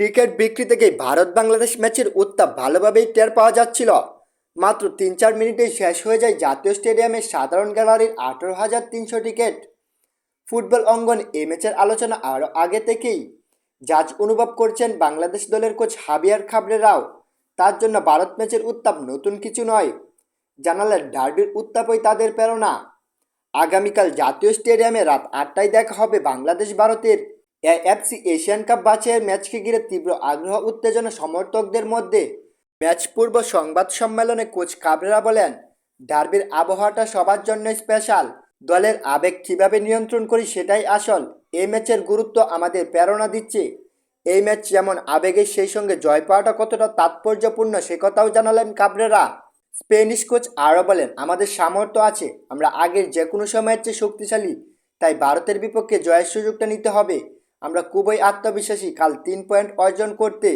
Ticket বিক্রি থেকেই ভারত বাংলাদেশ ম্যাচের উত্তাপ ভালোভাবেই টের পাওয়া যাচ্ছিল। মাত্র তিন চার মিনিটেই শেষ হয়ে যায় জাতীয় স্টেডিয়ামের সাধারণ গ্যালারির আঠারো হাজার তিনশো টিকিট। ফুটবল অঙ্গন এই ম্যাচের আলোচনা আরও আগে থেকেই। জাজ অনুভব করছেন বাংলাদেশ দলের কোচ হাবিয়ার খাবরেরাও তার জন্য ভারত ম্যাচের উত্তাপ নতুন কিছু নয়, জানালেন ডার্বির উত্তাপই তাদের প্রেরণা। আগামীকাল জাতীয় স্টেডিয়ামে রাত আটটায় দেখা হবে বাংলাদেশ ভারতের এএফসি এশিয়ান কাপ বাছাইয়ের ম্যাচকে ঘিরে তীব্র আগ্রহ, উত্তেজনা সমর্থকদের মধ্যে ম্যাচ পূর্ব সংবাদ সম্মেলনে কোচ কাবরেরা বলেন, ডার্বির আবহাওয়াটা সবার জন্য স্পেশাল। দলের আবেগ কীভাবে নিয়ন্ত্রণ করি সেটাই আসল। এই ম্যাচের গুরুত্ব আমাদের প্রেরণা দিচ্ছে। এই ম্যাচ যেমন আবেগের সেই সঙ্গে জয় পাওয়াটা কতটা তাৎপর্যপূর্ণ সে কথাও জানালেন কাবরেরা। স্পেনিশ কোচ আরও বলেন, আমাদের সামর্থ্য আছে। আমরা আগের যে কোনো সময়ের চেয়ে শক্তিশালী। তাই ভারতের বিপক্ষে জয়ের সুযোগটা নিতে হবে। আমরা খুবই আত্মবিশ্বাসী। কাল তিন পয়েন্ট অর্জন করতে